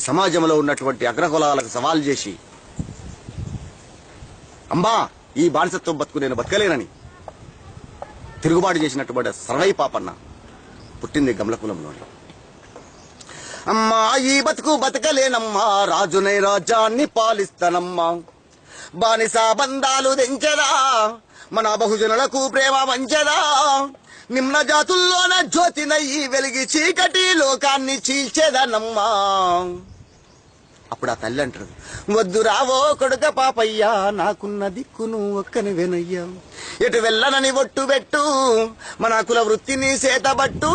సమాజంలో ఉన్నటువంటి అగ్రకులాలకు సవాల్ చేసి అమ్మా ఈ బానిసత్వం బతుకు నేను బతకలేనని. తిరుగుబాటు చేసినటువంటి సర్వై పాపన్న పుట్టింది గమలకులంలోని. అమ్మా ఈ బతుకు బతకలేనమ్మా రాజునై రాజ్యాన్ని పాలిస్తానమ్మా. బానిస బంధాలు తెంచదా మన బహుజనులకు ప్రేమ వంచదా. నిమ్న జాతుల్లోన జ్యోతినయ్యి వెలిగి చీకటి లోకాన్ని చీల్చేదనమ్మా. అప్పుడు ఆ తల్లి అంటారు వద్దు రావో కొడుక పాపయ్యా నాకున్న దిక్కును ఒక్కని వెనయ్యా. ఎటు వెళ్ళనని ఒట్టు పెట్టు మన కుల వృత్తిని సేతబట్టు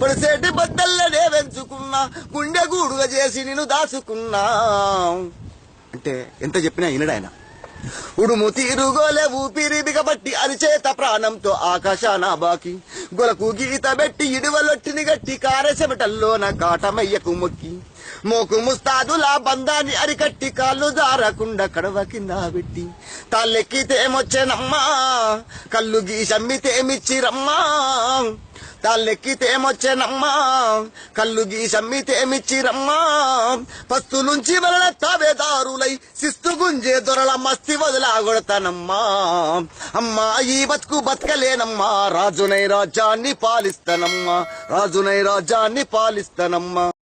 పొడిసేటి బద్దల్లనే వెంచుకున్నా గుండె గూడుగా చేసి నేను దాచుకున్నా. అంటే ఎంత చెప్పినా వినడాయన ఉడుము తీరుగోలే ఊపిరి బిగబట్టి అరిచేత ప్రాణంతో ఆకాశాన బాకి. గొలకు గీత పెట్టి ఇడువలొట్టిని గట్టి కారసెమటల్లోన కాటమయ్యకు మొక్కి. మోకు ముస్తాదులా బంధాన్ని అరికట్టి కాళ్ళు జారకుండా కడవ కింద పెట్టి. తాళ్ళెక్కితేమొచ్చేనమ్మా కళ్ళు గీసమ్మితేమిచ్చిరమ్మా తాళ్ళెక్కితేమొచ్చేనమ్మా కళ్ళు గీసమ్మితేమిచ్చిరమ్మా పస్తు నుంచి వలన తావేదారులై శిస్తు గుంజే దొరల మస్తి వదిలాగొడతానమ్మా. అమ్మా ఈ బతుకు బతకలేనమ్మా. రాజునై రాజ్యాన్ని పాలిస్తానమ్మా. రాజునై రాజ్యాన్ని పాలిస్తానమ్మా.